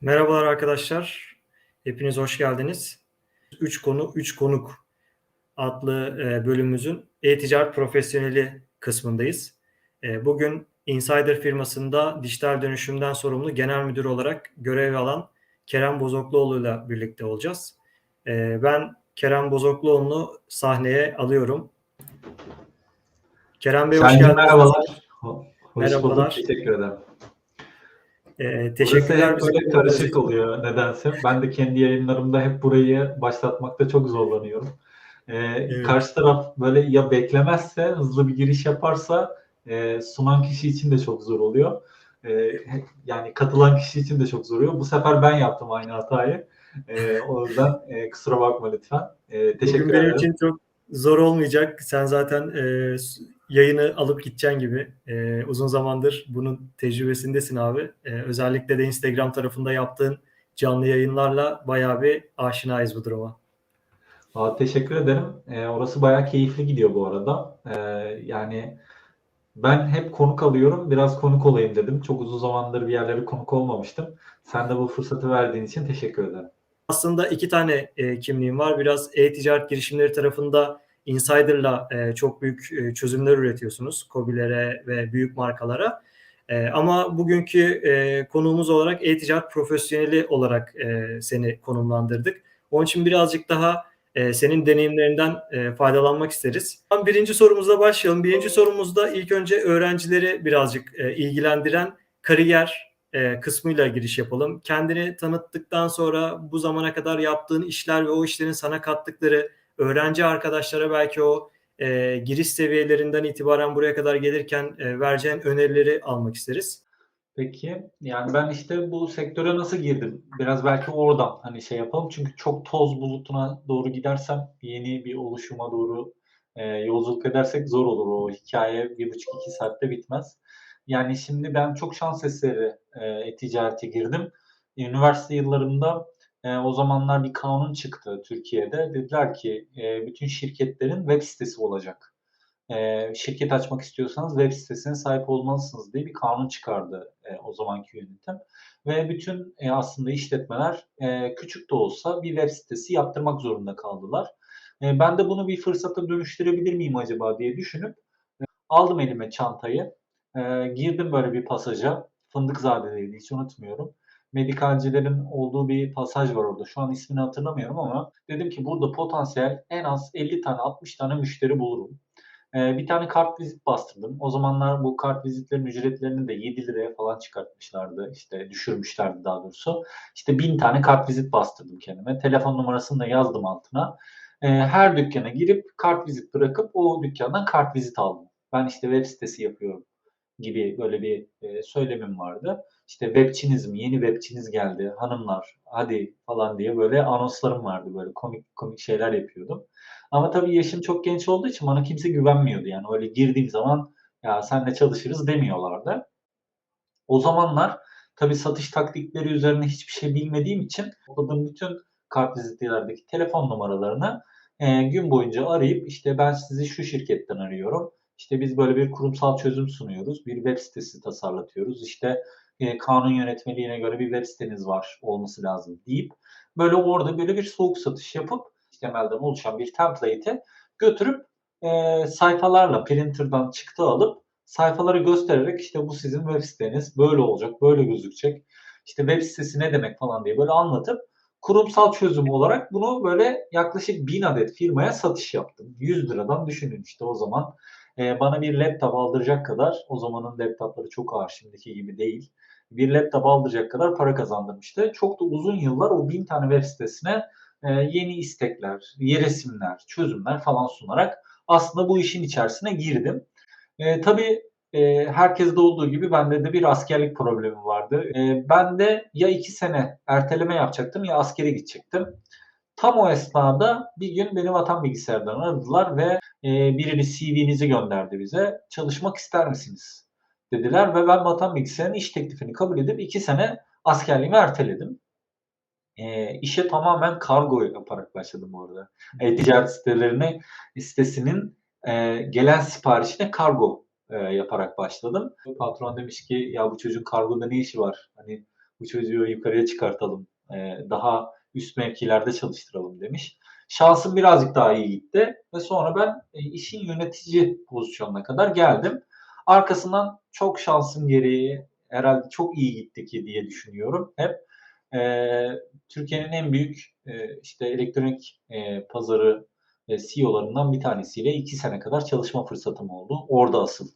Merhabalar arkadaşlar. Hepiniz hoş geldiniz. 3 konu 3 konuk adlı e, bölümümüzün e-ticaret profesyoneli kısmındayız. E, bugün Insider firmasında dijital dönüşümden sorumlu genel müdür olarak görev alan Kerem Bozokluoğlu ile birlikte olacağız. E, ben Kerem Bozokluoğlu'nu sahneye alıyorum. Kerem Bey hoş Şahin geldiniz. merhabalar. Ho- Hoş Merhabalar. bulduk. Teşekkür ederim. E, teşekkürler. Burası böyle karışık oluyor nedense. Ben de kendi yayınlarımda hep burayı başlatmakta çok zorlanıyorum. Ee, Karşı taraf böyle ya beklemezse, hızlı bir giriş yaparsa e, sunan kişi için de çok zor oluyor. Ee, yani katılan kişi için de çok zor oluyor. Bu sefer ben yaptım aynı hatayı. Ee, o yüzden e, kusura bakma lütfen. Ee, teşekkür Bugün benim ederim. için çok zor olmayacak. Sen zaten e, yayını alıp gideceksin gibi. E, uzun zamandır bunun tecrübesindesin abi. E, özellikle de Instagram tarafında yaptığın canlı yayınlarla bayağı bir aşinayız bu duruma. Aa, teşekkür ederim. Ee, orası bayağı keyifli gidiyor bu arada. Ee, yani ben hep konuk alıyorum. Biraz konuk olayım dedim. Çok uzun zamandır bir yerlere konuk olmamıştım. Sen de bu fırsatı verdiğin için teşekkür ederim. Aslında iki tane e, kimliğim var. Biraz e-ticaret girişimleri tarafında Insider'la e, çok büyük e, çözümler üretiyorsunuz. COBİ'lere ve büyük markalara. E, ama bugünkü e, konuğumuz olarak e-ticaret profesyoneli olarak e, seni konumlandırdık. Onun için birazcık daha e, senin deneyimlerinden e, faydalanmak isteriz. Birinci sorumuzla başlayalım. Birinci sorumuzda ilk önce öğrencileri birazcık e, ilgilendiren kariyer e, kısmıyla giriş yapalım. Kendini tanıttıktan sonra bu zamana kadar yaptığın işler ve o işlerin sana kattıkları öğrenci arkadaşlara belki o e, giriş seviyelerinden itibaren buraya kadar gelirken e, vereceğin önerileri almak isteriz. Peki yani ben işte bu sektöre nasıl girdim? Biraz belki oradan hani şey yapalım. Çünkü çok toz bulutuna doğru gidersem yeni bir oluşuma doğru e, yolculuk edersek zor olur. O hikaye bir buçuk iki saatte bitmez. Yani şimdi ben çok şans eseri e, e-ticarete girdim. Üniversite yıllarımda e, o zamanlar bir kanun çıktı Türkiye'de. Dediler ki e, bütün şirketlerin web sitesi olacak. E, şirket açmak istiyorsanız web sitesine sahip olmalısınız diye bir kanun çıkardı e, o zamanki yönetim. Ve bütün e, aslında işletmeler e, küçük de olsa bir web sitesi yaptırmak zorunda kaldılar. E, ben de bunu bir fırsata dönüştürebilir miyim acaba diye düşünüp e, aldım elime çantayı. E, girdim böyle bir pasaja. Fındıkzade'deydi hiç unutmuyorum. Medikalcilerin olduğu bir pasaj var orada. Şu an ismini hatırlamıyorum ama dedim ki burada potansiyel en az 50 tane 60 tane müşteri bulurum. Ee, bir tane kart vizit bastırdım. O zamanlar bu kart vizitlerin ücretlerini de 7 liraya falan çıkartmışlardı. İşte düşürmüşlerdi daha doğrusu. İşte 1000 tane kart vizit bastırdım kendime. Telefon numarasını da yazdım altına. Ee, her dükkana girip kart vizit bırakıp o dükkandan kart vizit aldım. Ben işte web sitesi yapıyorum gibi böyle bir e, söylemim vardı. İşte webçiniz mi? Yeni webçiniz geldi. Hanımlar hadi falan diye böyle anonslarım vardı. Böyle komik komik şeyler yapıyordum. Ama tabii yaşım çok genç olduğu için bana kimse güvenmiyordu. Yani öyle girdiğim zaman ya senle çalışırız demiyorlardı. O zamanlar tabii satış taktikleri üzerine hiçbir şey bilmediğim için topladığım bütün kart vizitlerdeki telefon numaralarını e, gün boyunca arayıp işte ben sizi şu şirketten arıyorum. İşte biz böyle bir kurumsal çözüm sunuyoruz. Bir web sitesi tasarlatıyoruz. İşte e, kanun yönetmeliğine göre bir web siteniz var olması lazım deyip böyle orada böyle bir soğuk satış yapıp HTML'den oluşan bir template'e götürüp e, sayfalarla printer'dan çıktı alıp sayfaları göstererek işte bu sizin web siteniz böyle olacak, böyle gözükecek. İşte web sitesi ne demek falan diye böyle anlatıp kurumsal çözüm olarak bunu böyle yaklaşık 1000 adet firmaya satış yaptım. 100 liradan düşünün işte o zaman e, bana bir laptop aldıracak kadar o zamanın laptopları çok ağır şimdiki gibi değil. Bir laptop aldıracak kadar para kazandırmıştı. Çok da uzun yıllar o 1000 tane web sitesine e, yeni istekler, resimler, çözümler falan sunarak aslında bu işin içerisine girdim. E, tabii e, herkeste olduğu gibi bende de bir askerlik problemi vardı. E, ben de ya iki sene erteleme yapacaktım ya askere gidecektim. Tam o esnada bir gün beni vatan bilgisayardan aradılar ve e, birini CV'nizi gönderdi bize. Çalışmak ister misiniz? Dediler ve ben vatan bilgisayarının iş teklifini kabul edip iki sene askerliğimi erteledim. E, işe tamamen kargo yaparak başladım orada. E-ticaret sitelerine sitesinin e, gelen siparişine kargo e, yaparak başladım. Patron demiş ki ya bu çocuğun kargoda ne işi var? Hani Bu çocuğu yukarıya çıkartalım. Ee, daha üst mevkilerde çalıştıralım demiş. Şansım birazcık daha iyi gitti ve sonra ben e, işin yönetici pozisyonuna kadar geldim. Arkasından çok şansım gereği herhalde çok iyi gitti ki diye düşünüyorum hep. Ee, Türkiye'nin en büyük e, işte elektronik e, pazarı e, CEO'larından bir tanesiyle iki sene kadar çalışma fırsatım oldu. Orada asıl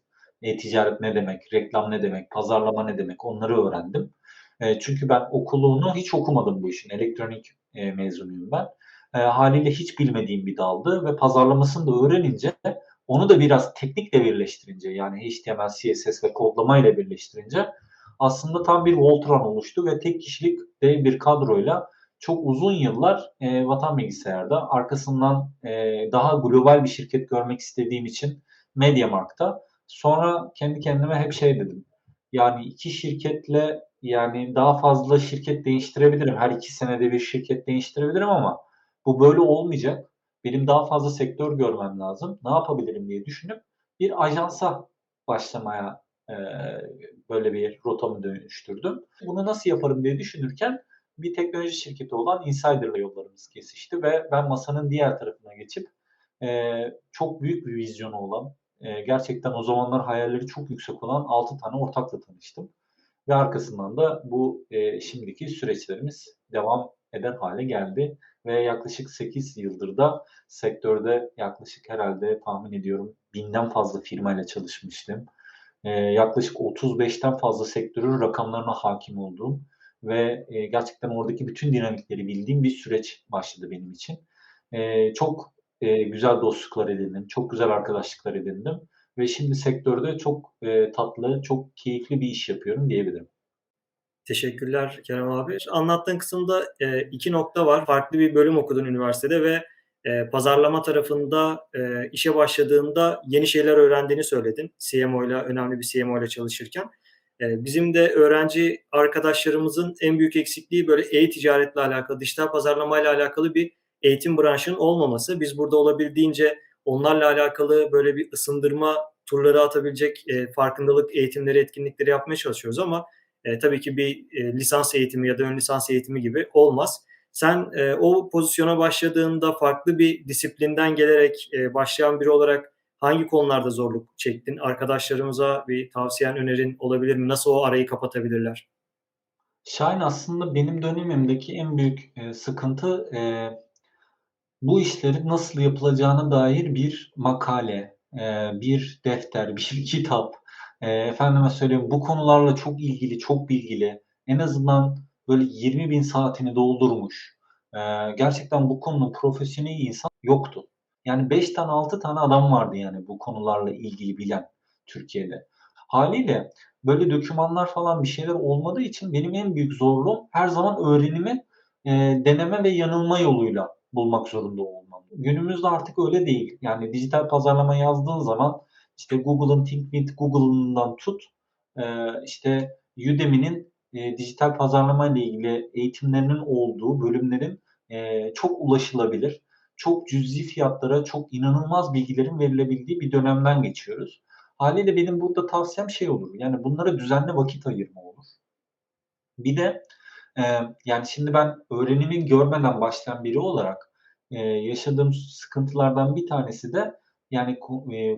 e-ticaret ne demek, reklam ne demek, pazarlama ne demek onları öğrendim. E, çünkü ben okulunu hiç okumadım bu işin. Elektronik e, mezunuyum ben. E, haliyle hiç bilmediğim bir daldı ve pazarlamasını da öğrenince onu da biraz teknikle birleştirince yani HTML, CSS ve kodlama ile birleştirince aslında tam bir Voltron oluştu ve tek kişilik dev bir kadroyla çok uzun yıllar e, Vatan Bilgisayar'da arkasından e, daha global bir şirket görmek istediğim için Mediamarkt'ta sonra kendi kendime hep şey dedim. Yani iki şirketle yani daha fazla şirket değiştirebilirim. Her iki senede bir şirket değiştirebilirim ama bu böyle olmayacak. Benim daha fazla sektör görmem lazım. Ne yapabilirim diye düşünüp bir ajansa başlamaya e, böyle bir rotamı dönüştürdüm. Bunu nasıl yaparım diye düşünürken bir teknoloji şirketi olan Insider'la yollarımız kesişti ve ben masanın diğer tarafına geçip e, çok büyük bir vizyonu olan, e, gerçekten o zamanlar hayalleri çok yüksek olan 6 tane ortakla tanıştım. Ve arkasından da bu e, şimdiki süreçlerimiz devam eder hale geldi. Ve yaklaşık 8 yıldır da sektörde yaklaşık herhalde tahmin ediyorum binden fazla firmayla çalışmıştım. E, yaklaşık 35'ten fazla sektörün rakamlarına hakim olduğum ve e, gerçekten oradaki bütün dinamikleri bildiğim bir süreç başladı benim için. E, çok e, güzel dostluklar edindim, çok güzel arkadaşlıklar edindim ve şimdi sektörde çok e, tatlı, çok keyifli bir iş yapıyorum diyebilirim. Teşekkürler Kerem abi. Anlattığın kısımda e, iki nokta var. Farklı bir bölüm okudun üniversitede ve e, pazarlama tarafında e, işe başladığında yeni şeyler öğrendiğini söyledin. CMO ile önemli bir CMO ile çalışırken. E, bizim de öğrenci arkadaşlarımızın en büyük eksikliği böyle e-ticaretle alakalı, dijital pazarlamayla alakalı bir eğitim branşının olmaması. Biz burada olabildiğince onlarla alakalı böyle bir ısındırma turları atabilecek e, farkındalık eğitimleri, etkinlikleri yapmaya çalışıyoruz ama e, tabii ki bir e, lisans eğitimi ya da ön lisans eğitimi gibi olmaz. Sen e, o pozisyona başladığında farklı bir disiplinden gelerek e, başlayan biri olarak hangi konularda zorluk çektin? Arkadaşlarımıza bir tavsiyen, önerin olabilir mi? Nasıl o arayı kapatabilirler? Şahin aslında benim dönemimdeki en büyük e, sıkıntı e, bu işlerin nasıl yapılacağına dair bir makale, e, bir defter, bir kitap, e, efendime söyleyeyim bu konularla çok ilgili, çok bilgili, en azından böyle 20 bin saatini doldurmuş, e, gerçekten bu konunun profesyonel insan yoktu. Yani 5 tane 6 tane adam vardı yani bu konularla ilgili bilen Türkiye'de. Haliyle böyle dokümanlar falan bir şeyler olmadığı için benim en büyük zorluğum her zaman öğrenimi e, deneme ve yanılma yoluyla bulmak zorunda olmam. Günümüzde artık öyle değil. Yani dijital pazarlama yazdığın zaman işte Google'ın Think with Google'ından tut e, işte Udemy'nin e, dijital pazarlama ile ilgili eğitimlerinin olduğu bölümlerin e, çok ulaşılabilir, çok cüzi fiyatlara çok inanılmaz bilgilerin verilebildiği bir dönemden geçiyoruz. Haliyle benim burada tavsiyem şey olur. Yani bunlara düzenli vakit ayırma olur. Bir de yani şimdi ben öğrenimin görmeden başlayan biri olarak yaşadığım sıkıntılardan bir tanesi de yani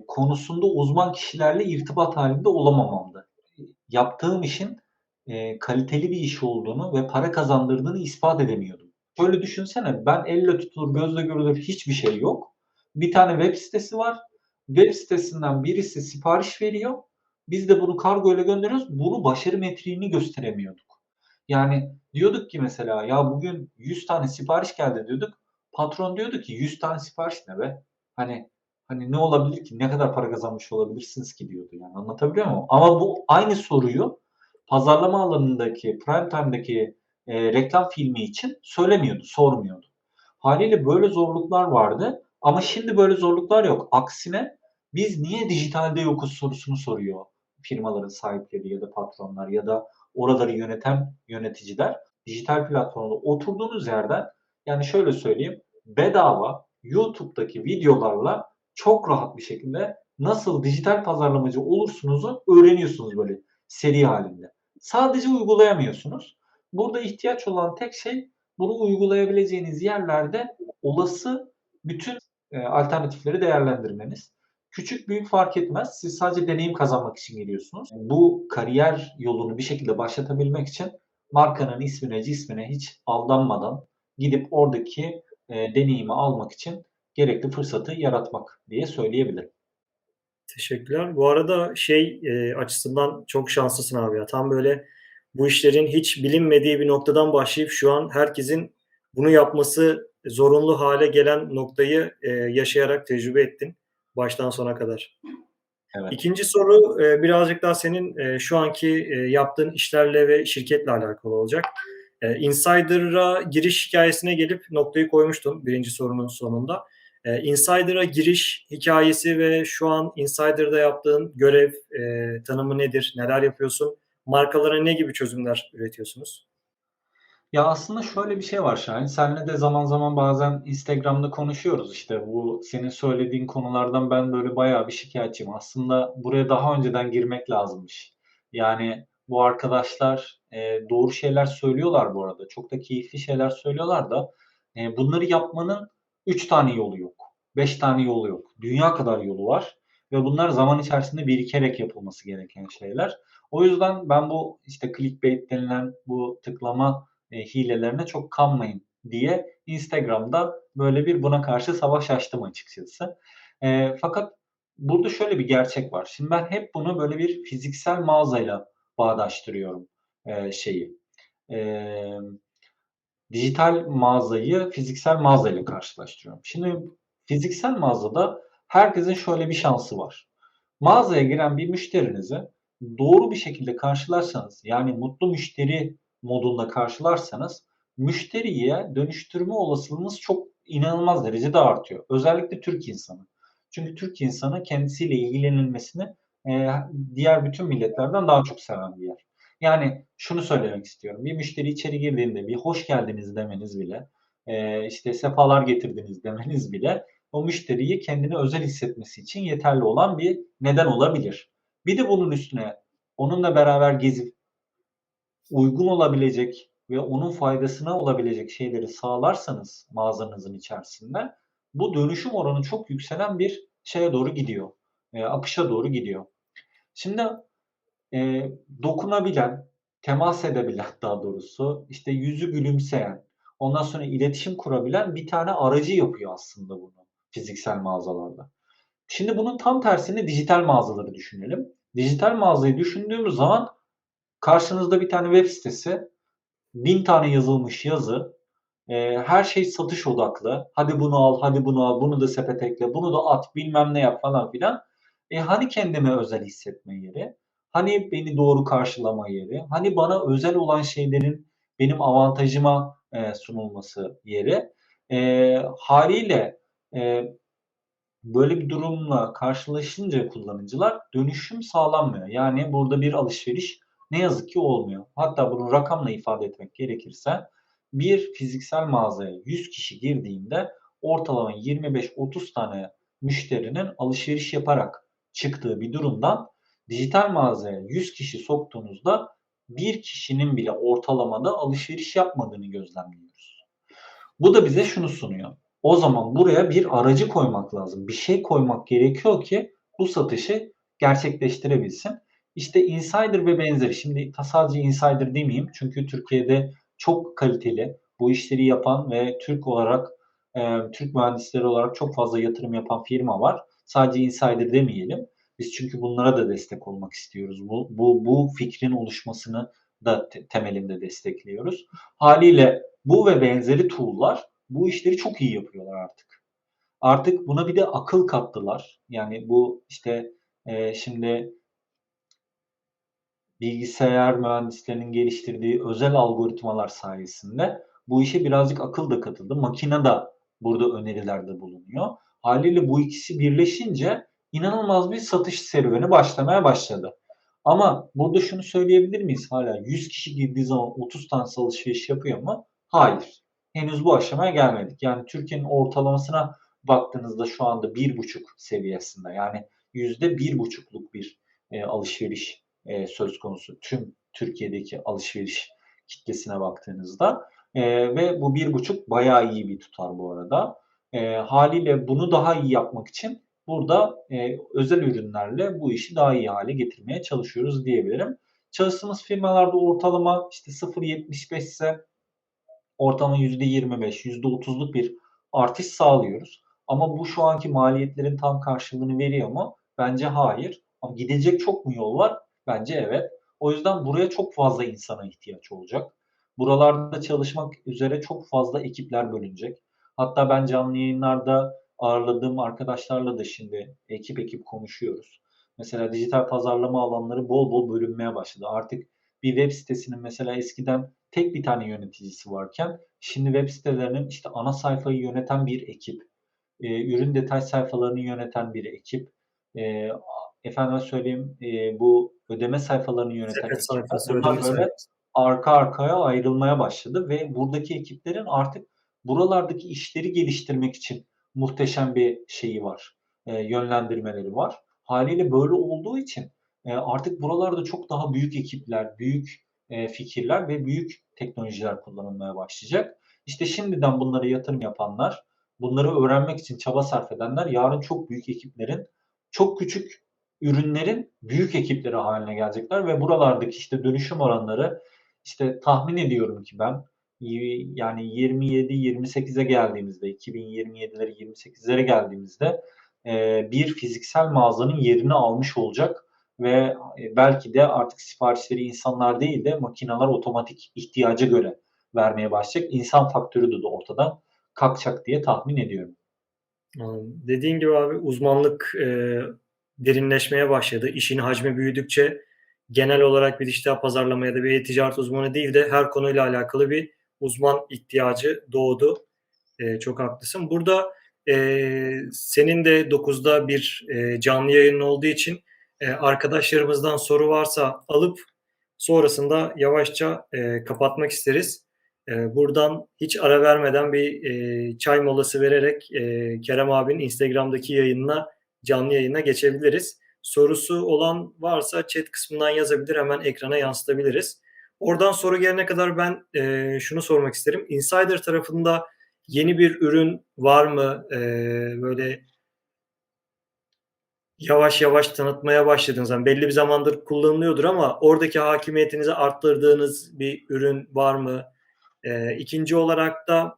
konusunda uzman kişilerle irtibat halinde olamamamdı. Yaptığım işin kaliteli bir iş olduğunu ve para kazandırdığını ispat edemiyordum. Şöyle düşünsene ben elle tutulur gözle görülür hiçbir şey yok. Bir tane web sitesi var. Web sitesinden birisi sipariş veriyor. Biz de bunu kargo ile gönderiyoruz. Bunu başarı metriğini gösteremiyorduk. Yani diyorduk ki mesela ya bugün 100 tane sipariş geldi diyorduk. Patron diyordu ki 100 tane sipariş ne be? Hani hani ne olabilir ki? Ne kadar para kazanmış olabilirsiniz ki diyordu yani. Anlatabiliyor muyum? Ama bu aynı soruyu pazarlama alanındaki, prime time'daki e, reklam filmi için söylemiyordu, sormuyordu. Haliyle böyle zorluklar vardı ama şimdi böyle zorluklar yok. Aksine biz niye dijitalde yokuz sorusunu soruyor firmaların sahipleri ya da patronlar ya da oraları yöneten yöneticiler. Dijital platformda oturduğunuz yerden yani şöyle söyleyeyim bedava YouTube'daki videolarla çok rahat bir şekilde nasıl dijital pazarlamacı olursunuzu öğreniyorsunuz böyle seri halinde. Sadece uygulayamıyorsunuz. Burada ihtiyaç olan tek şey bunu uygulayabileceğiniz yerlerde olası bütün e, alternatifleri değerlendirmeniz. Küçük büyük fark etmez. Siz sadece deneyim kazanmak için geliyorsunuz. Bu kariyer yolunu bir şekilde başlatabilmek için markanın ismine, cismine hiç aldanmadan gidip oradaki e, deneyimi almak için gerekli fırsatı yaratmak diye söyleyebilirim. Teşekkürler. Bu arada şey e, açısından çok şanslısın abi ya. Tam böyle bu işlerin hiç bilinmediği bir noktadan başlayıp şu an herkesin bunu yapması zorunlu hale gelen noktayı e, yaşayarak tecrübe ettin baştan sona kadar. Evet. İkinci soru e, birazcık daha senin e, şu anki e, yaptığın işlerle ve şirketle alakalı olacak. Insider'a giriş hikayesine gelip noktayı koymuştun birinci sorunun sonunda. Insider'a giriş hikayesi ve şu an Insider'da yaptığın görev tanımı nedir? Neler yapıyorsun? Markalara ne gibi çözümler üretiyorsunuz? Ya aslında şöyle bir şey var Şahin. Seninle de zaman zaman bazen Instagram'da konuşuyoruz işte. Bu senin söylediğin konulardan ben böyle bayağı bir şikayetçiyim. Aslında buraya daha önceden girmek lazımmış. Yani bu arkadaşlar e, doğru şeyler söylüyorlar bu arada. Çok da keyifli şeyler söylüyorlar da e, bunları yapmanın 3 tane yolu yok. 5 tane yolu yok. Dünya kadar yolu var ve bunlar zaman içerisinde birikerek yapılması gereken şeyler. O yüzden ben bu işte clickbait denilen bu tıklama e, hilelerine çok kanmayın diye Instagram'da böyle bir buna karşı savaş açtım açıkçası. E, fakat burada şöyle bir gerçek var. Şimdi ben hep bunu böyle bir fiziksel mağazayla bağdaştırıyorum e, şeyi. E, dijital mağazayı fiziksel mağazayla karşılaştırıyorum. Şimdi fiziksel mağazada herkesin şöyle bir şansı var. Mağazaya giren bir müşterinizi doğru bir şekilde karşılarsanız yani mutlu müşteri modunda karşılarsanız müşteriye dönüştürme olasılığınız çok inanılmaz derecede artıyor. Özellikle Türk insanı. Çünkü Türk insanı kendisiyle ilgilenilmesini e, diğer bütün milletlerden daha çok seven bir yer. Yani şunu söylemek istiyorum. Bir müşteri içeri girdiğinde bir hoş geldiniz demeniz bile, e, işte sefalar getirdiniz demeniz bile o müşteriyi kendini özel hissetmesi için yeterli olan bir neden olabilir. Bir de bunun üstüne onunla beraber gezip uygun olabilecek ve onun faydasına olabilecek şeyleri sağlarsanız mağazanızın içerisinde bu dönüşüm oranı çok yükselen bir şeye doğru gidiyor. E, akışa doğru gidiyor. Şimdi e, dokunabilen, temas edebilen daha doğrusu işte yüzü gülümseyen, ondan sonra iletişim kurabilen bir tane aracı yapıyor aslında bunu fiziksel mağazalarda. Şimdi bunun tam tersini dijital mağazaları düşünelim. Dijital mağazayı düşündüğümüz zaman karşınızda bir tane web sitesi, bin tane yazılmış yazı, e, her şey satış odaklı. Hadi bunu al, hadi bunu al, bunu da sepet ekle, bunu da at, bilmem ne yap falan filan. E, hani kendime özel hissetme yeri? Hani beni doğru karşılama yeri? Hani bana özel olan şeylerin benim avantajıma e, sunulması yeri? E, haliyle e, böyle bir durumla karşılaşınca kullanıcılar dönüşüm sağlanmıyor. Yani burada bir alışveriş ne yazık ki olmuyor. Hatta bunu rakamla ifade etmek gerekirse bir fiziksel mağazaya 100 kişi girdiğinde ortalama 25-30 tane müşterinin alışveriş yaparak çıktığı bir durumdan dijital mağazaya 100 kişi soktuğunuzda bir kişinin bile ortalamada alışveriş yapmadığını gözlemliyoruz. Bu da bize şunu sunuyor. O zaman buraya bir aracı koymak lazım. Bir şey koymak gerekiyor ki bu satışı gerçekleştirebilsin. İşte Insider ve benzeri. Şimdi sadece Insider demeyeyim. Çünkü Türkiye'de çok kaliteli bu işleri yapan ve Türk olarak e, Türk mühendisleri olarak çok fazla yatırım yapan firma var. Sadece Insider demeyelim. Biz çünkü bunlara da destek olmak istiyoruz. Bu, bu, bu fikrin oluşmasını da te- temelinde destekliyoruz. Haliyle bu ve benzeri tool'lar bu işleri çok iyi yapıyorlar artık. Artık buna bir de akıl kattılar. Yani bu işte e, şimdi bilgisayar mühendislerinin geliştirdiği özel algoritmalar sayesinde bu işe birazcık akıl da katıldı. Makine de burada önerilerde bulunuyor. Haliyle bu ikisi birleşince inanılmaz bir satış serüveni başlamaya başladı. Ama burada şunu söyleyebilir miyiz hala? 100 kişi girdiği zaman 30 tane alışveriş yapıyor mu? Hayır. Henüz bu aşamaya gelmedik. Yani Türkiye'nin ortalamasına baktığınızda şu anda 1,5 seviyesinde. Yani %1,5'luk bir e, alışveriş e, söz konusu. Tüm Türkiye'deki alışveriş kitlesine baktığınızda. Eee, ve bu 1,5 bayağı iyi bir tutar bu arada. Eee, hâliyle bunu daha iyi yapmak için burada, eee, özel ürünlerle bu işi daha iyi hâle getirmeye çalışıyoruz diyebilirim. Çalıştığımız firmalarda ortalama işte 0.75'se ortalama %25, %30'luk bir artış sağlıyoruz. Ama bu şu anki maliyetlerin tam karşılığını veriyor mu? Bence hayır. Ama gidilecek çok mu yol var? Bence evet. O yüzden buraya çok fazla insana ihtiyaç olacak. Buralarda çalışmak üzere çok fazla ekipler bölünecek. Hatta ben canlı yayınlarda ağırladığım arkadaşlarla da şimdi ekip ekip konuşuyoruz. Mesela dijital pazarlama alanları bol bol bölünmeye başladı. Artık bir web sitesinin mesela eskiden tek bir tane yöneticisi varken şimdi web sitelerinin işte ana sayfayı yöneten bir ekip, eee, ürün detay sayfalarını yöneten bir ekip, eee, efendime söyleyeyim, eee, bu ödeme sayfalarını yöneten ekipler. böyle arka arkaya ayrılmaya başladı ve buradaki ekiplerin artık buralardaki işleri geliştirmek için muhteşem bir şeyi var, eee, yönlendirmeleri var. Hâliyle böyle olduğu için, eee, artık buralarda çok daha büyük ekipler, büyük, eee, fikirler ve büyük teknolojiler kullanılmaya başlayacak. İşte şimdiden bunlara yatırım yapanlar, bunları öğrenmek için çaba sarf edenler yarın çok büyük ekiplerin, çok küçük ürünlerin büyük ekipleri hâline gelecekler ve buralardaki işte dönüşüm oranları işte tahmin ediyorum ki ben yani 27-28'e geldiğimizde 2027'lere 28'lere geldiğimizde, eee, bir fiziksel mağazanın yerini almış olacak ve, eee, belki de artık siparişleri insanlar değil de makineler otomatik ihtiyaca göre vermeye başlayacak. İnsan faktörü de ortadan kalkacak diye tahmin ediyorum. Dediğin gibi abi uzmanlık, eee, derinleşmeye başladı. İşin hacmi büyüdükçe genel olarak bir dijital pazarlama ya da bir e-ticaret uzmanı değil de her konuyla alakalı bir uzman ihtiyacı doğdu. Eee, çok haklısın. Burada, eee, senin de 9'da bir, eee, canlı yayının olduğu için, eee, arkadaşlarımızdan soru varsa alıp sonrasında yavaşça, eee, kapatmak isteriz. Eee, buradan hiç ara vermeden bir, eee, çay molası vererek, eee, Kerem abinin Instagram'daki yayınına, canlı yayına geçebiliriz. Sorusu olan varsa chat kısmından yazabilir, hemen ekrana yansıtabiliriz. Oradan soru gelene kadar ben, eee, şunu sormak isterim. Insider tarafında yeni bir ürün var mı? Eee, böyle yavaş yavaş tanıtmaya başladığınız, hani belli bir zamandır kullanılıyordur ama oradaki hakimiyetinizi arttırdığınız bir ürün var mı? Eee, 2'nci olarak da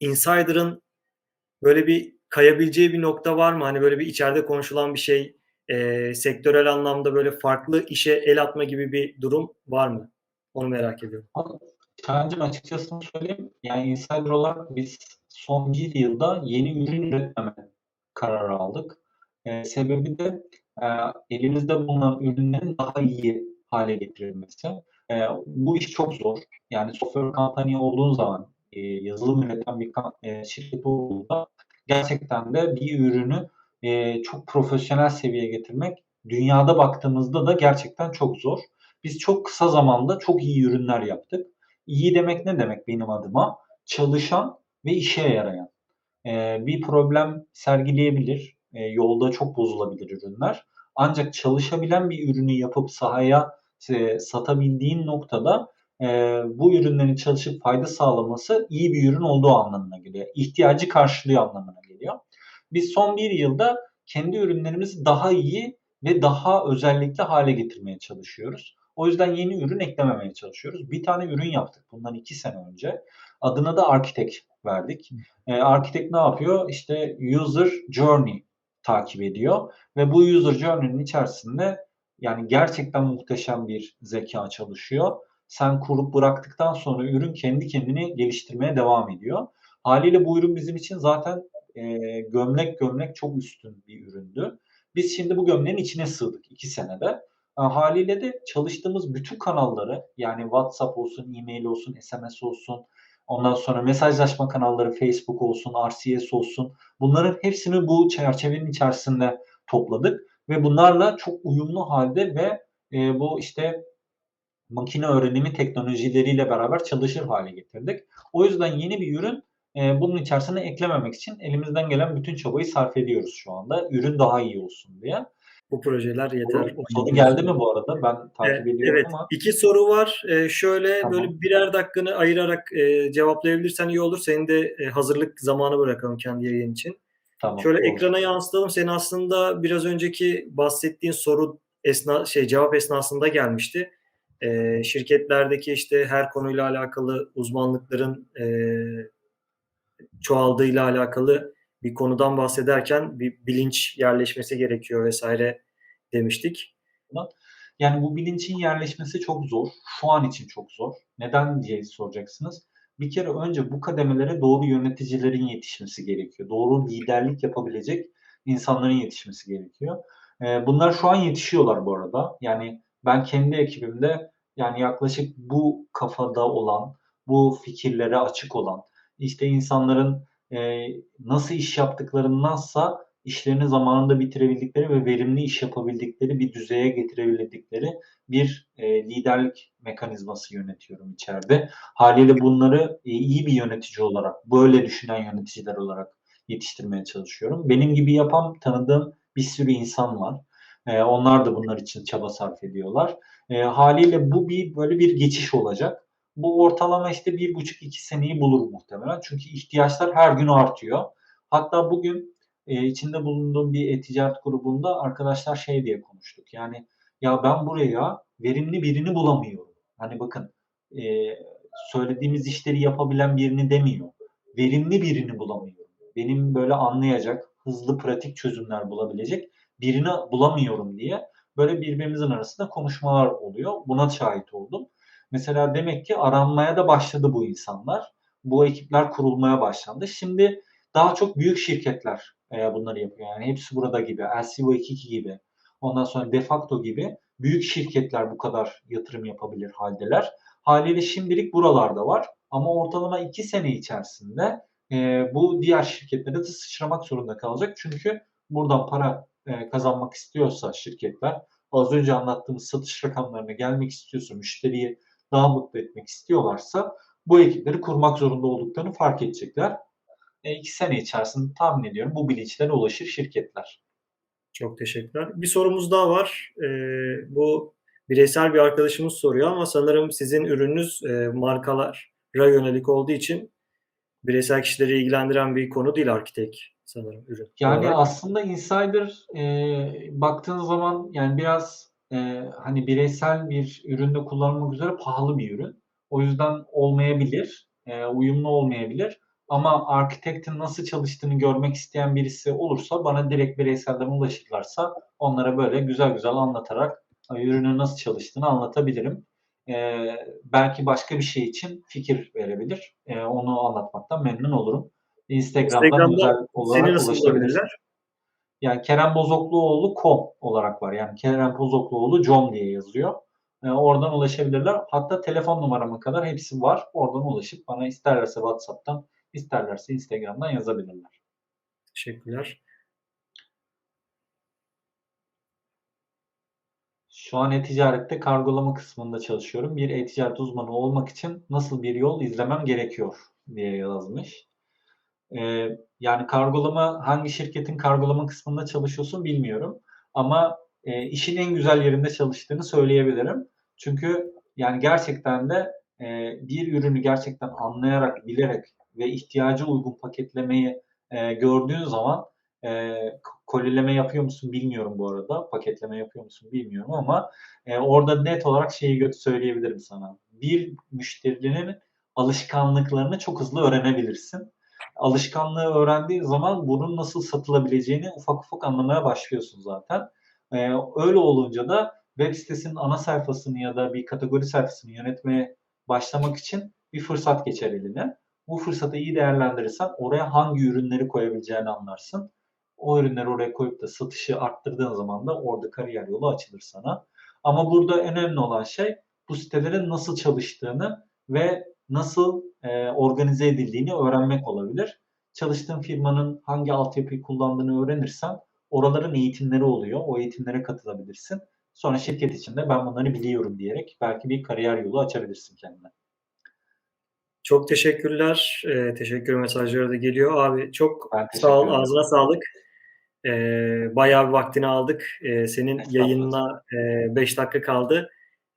Insider'ın böyle bir kayabileceği bir nokta var mı? Hani böyle bir içeride konuşulan bir şey, eee, sektörel anlamda böyle farklı işe el atma gibi bir durum var mı? Onu merak ediyorum. Çağancığım açıkçasını söyleyeyim, yani Insider olarak biz son 1 yılda yeni ürün üretmeme kararı aldık. Eee, sebebi de, eee, elimizde bulunan ürünlerin daha iyi hâle getirilmesi. Eee, bu iş çok zor. Yani software company olduğun zaman, eee, yazılım üreten bir eee, şirket olduğunda gerçekten de bir ürünü, eee, çok profesyonel seviyeye getirmek dünyada baktığımızda da gerçekten çok zor. Biz çok kısa zamanda çok iyi ürünler yaptık. İyi demek ne demek benim adıma? Çalışan ve işe yarayan. Eee, bir problem sergileyebilir, eee, yolda çok bozulabilir ürünler. Ancak çalışabilen bir ürünü yapıp sahaya se satabildiğin noktada, eee, bu ürünlerin çalışıp fayda sağlaması iyi bir ürün olduğu anlamına geliyor. İhtiyacı karşılıyor anlamına geliyor. Biz son 1 yılda kendi ürünlerimizi daha iyi ve daha özellikli hâle getirmeye çalışıyoruz. O yüzden yeni ürün eklememeye çalışıyoruz. Bir tane ürün yaptık bundan 2 sene önce. Adına da Architect verdik. Eee, Architect ne yapıyor? İşte user journey takip ediyor ve bu user journey'nin içerisinde yani gerçekten muhteşem bir zekâ çalışıyor. Sen kurup bıraktıktan sonra ürün kendi kendini geliştirmeye devam ediyor. Hâliyle bu ürün bizim için zaten, eee, gömlek gömlek çok üstün bir üründü. Biz şimdi bu gömleğin içine sığdık 2 senede. Eee, hâliyle de çalıştığımız bütün kanalları yani WhatsApp olsun, e-mail olsun, SMS olsun, ondan sonra mesajlaşma kanalları Facebook olsun, RCS olsun bunların hepsini bu çerçevenin içerisinde topladık ve bunlarla çok uyumlu hâlde ve, eee, bu işte makine öğrenimi teknolojileriyle beraber çalışır hâle getirdik. O yüzden yeni bir ürün, eee, bunun içerisine eklememek için elimizden gelen bütün çabayı sarf ediyoruz şu anda. Ürün daha iyi olsun diye. Bu projeler yeter. Soru, soru geldi mi bu arada? Ben takip Ee, ediyorum evet, ama. iki soru var. Ee, şöyle Tamam. böyle birer dakikanı ayırarak e, cevaplayabilirsen iyi olur. Senin de e, hazırlık zamanı bırakalım kendi yayın için. Tamam. Şöyle olur. ekrana yansıtalım. Senin aslında biraz önceki bahsettiğin soru esna şey cevap esnasında gelmişti. Ee, şirketlerdeki işte her konuyla alakalı uzmanlıkların e, çoğaldığıyla alakalı bir konudan bahsederken bir bilinç yerleşmesi gerekiyor vesaire demiştik. Yani bu bilincin yerleşmesi çok zor. Şu an için çok zor. Neden diye soracaksınız. Bir kere önce bu kademelere doğru yöneticilerin yetişmesi gerekiyor. Doğru liderlik yapabilecek insanların yetişmesi gerekiyor. Bunlar şu an yetişiyorlar bu arada. Yani ben kendi ekibimde yani yaklaşık bu kafada olan, bu fikirlere açık olan, işte insanların e, nasıl iş yaptıklarındansa işlerini zamanında bitirebildikleri ve verimli iş yapabildikleri bir düzeye getirebildikleri bir e, liderlik mekanizması yönetiyorum içeride. Haliyle bunları e, iyi bir yönetici olarak, böyle düşünen yöneticiler olarak yetiştirmeye çalışıyorum. Benim gibi yapan tanıdığım bir sürü insan var. E, onlar da bunlar için çaba sarf ediyorlar. E, haliyle bu bir böyle bir geçiş olacak. Bu ortalama işte bir buçuk iki seneyi bulur muhtemelen. Çünkü ihtiyaçlar her gün artıyor. Hatta bugün e, içinde bulunduğum bir e-ticaret grubunda arkadaşlar şey diye konuştuk. Yani ya ben buraya verimli birini bulamıyorum. Hani bakın e, söylediğimiz işleri yapabilen birini demiyor. Verimli birini bulamıyorum. Benim böyle anlayacak, hızlı pratik çözümler bulabilecek birini bulamıyorum diye böyle birbirimizin arasında konuşmalar oluyor. Buna şahit oldum. Mesela demek ki aranmaya da başladı bu insanlar. Bu ekipler kurulmaya başlandı. Şimdi daha çok büyük şirketler e, bunları yapıyor. Yani hepsi burada gibi, LCO22 gibi, ondan sonra Defacto gibi büyük şirketler bu kadar yatırım yapabilir haldeler. Haliyle şimdilik buralarda var. Ama ortalama 2 sene içerisinde e, bu diğer şirketlere de sıçramak zorunda kalacak. Çünkü buradan para e, kazanmak istiyorsa şirketler, az önce anlattığımız satış rakamlarına gelmek istiyorsa, müşteriyi daha mutlu etmek istiyorlarsa bu ekipleri kurmak zorunda olduklarını fark edecekler. E, iki sene içerisinde tahmin ediyorum bu bilinçlere ulaşır şirketler. Çok teşekkürler. Bir sorumuz daha var. Ee, bu bireysel bir arkadaşımız soruyor ama sanırım sizin ürününüz e, markalara yönelik olduğu için bireysel kişileri ilgilendiren bir konu değil Arkitek sanırım ürün. Yani olarak. aslında insider e, baktığın zaman yani biraz e, hani bireysel bir üründe kullanılmak üzere pahalı bir ürün. O yüzden olmayabilir, e, uyumlu olmayabilir. Ama Architect'in nasıl çalıştığını görmek isteyen birisi olursa bana direkt bireyselden ulaşırlarsa onlara böyle güzel güzel anlatarak ürünün nasıl çalıştığını anlatabilirim. E, belki başka bir şey için fikir verebilir. E, onu anlatmaktan memnun olurum. Instagram'dan Instagram'da özel olarak Seni nasıl bulabilirler? Yani Kerem Bozokluoğlu com olarak var. Yani Kerem Bozokluoğlu com diye yazıyor. Ee, oradan ulaşabilirler. Hatta telefon numarama kadar hepsi var. Oradan ulaşıp bana isterlerse WhatsApp'tan, isterlerse Instagram'dan yazabilirler. Teşekkürler. Şu an e-ticarette kargolama kısmında çalışıyorum. Bir e-ticaret uzmanı olmak için nasıl bir yol izlemem gerekiyor diye yazmış. Ee, yani kargolama hangi şirketin kargolama kısmında çalışıyorsun bilmiyorum. Ama e, işin en güzel yerinde çalıştığını söyleyebilirim. Çünkü yani gerçekten de e, bir ürünü gerçekten anlayarak, bilerek ve ihtiyaca uygun paketlemeyi e, gördüğün zaman e, kolileme yapıyor musun bilmiyorum bu arada. Paketleme yapıyor musun bilmiyorum ama e, orada net olarak şeyi söyleyebilirim sana. Bir müşterinin alışkanlıklarını çok hızlı öğrenebilirsin alışkanlığı öğrendiğin zaman bunun nasıl satılabileceğini ufak ufak anlamaya başlıyorsun zaten. Ee, öyle olunca da web sitesinin ana sayfasını ya da bir kategori sayfasını yönetmeye başlamak için bir fırsat geçer eline. Bu fırsatı iyi değerlendirirsen oraya hangi ürünleri koyabileceğini anlarsın. O ürünleri oraya koyup da satışı arttırdığın zaman da orada kariyer yolu açılır sana. Ama burada önemli olan şey bu sitelerin nasıl çalıştığını ve nasıl e, organize edildiğini öğrenmek olabilir. Çalıştığın firmanın hangi altyapıyı kullandığını öğrenirsen oraların eğitimleri oluyor. O eğitimlere katılabilirsin. Sonra şirket içinde ben bunları biliyorum diyerek belki bir kariyer yolu açabilirsin kendine. Çok teşekkürler. Ee, teşekkür mesajları da geliyor. Abi çok sağ ol. Ağzına sağlık. Eee, bayağı bir vaktini aldık. Eee, senin yayınına, eee, 5 dakika kaldı.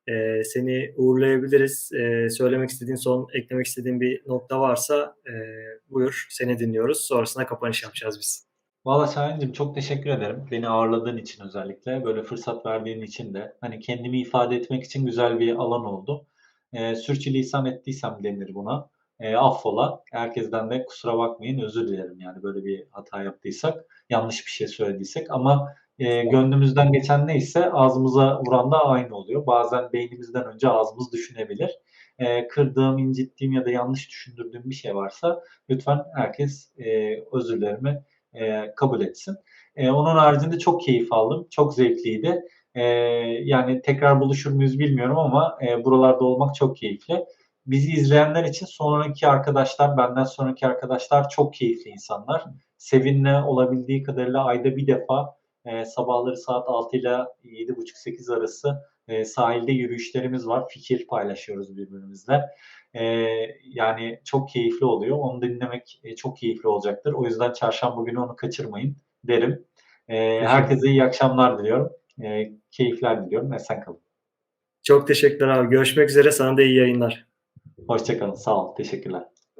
Eee, seni uğurlayabiliriz. Eee, söylemek istediğin, son eklemek istediğin bir nokta varsa, eee, buyur, seni dinliyoruz. Sonrasında kapanış yapacağız biz. Valla Şahin'cim çok teşekkür ederim. Beni ağırladığın için özellikle. Böyle fırsat verdiğin için de. Hani kendimi ifade etmek için güzel bir alan oldu. Eee, sürçülisan ettiysem denir buna. Eee, affola. Herkesten de kusura bakmayın, özür dilerim yani böyle bir hata yaptıysak, yanlış bir şey söylediysek ama eee, gönlümüzden geçen neyse ağzımıza vuran da aynı oluyor. Bazen beynimizden önce ağzımız düşünebilir. Eee, kırdığım, incittiğim ya da yanlış düşündürdüğüm bir şey varsa lütfen herkes eee, özürlerimi eee, kabul etsin. Eee, onun haricinde çok keyif aldım. Çok zevkliydi. Eee, yani tekrar buluşur muyuz bilmiyorum ama eee, buralarda olmak çok keyifli. Bizi izleyenler için sonraki arkadaşlar, benden sonraki arkadaşlar çok keyifli insanlar. Sevin'le olabildiği kadarıyla ayda bir defa eee, sabahları saat 6 ile 7.30-8 arası eee, sahilde yürüyüşlerimiz var. Fikir paylaşıyoruz birbirimizle. Eee, yani çok keyifli oluyor. Onu dinlemek çok keyifli olacaktır. O yüzden çarşamba günü onu kaçırmayın derim. Herkese iyi akşamlar diliyorum. Eee, keyifler diliyorum. Esen kalın. Çok teşekkürler abi. Görüşmek üzere. Sana da iyi yayınlar. Hoşça kalın. Sağ ol. Teşekkürler.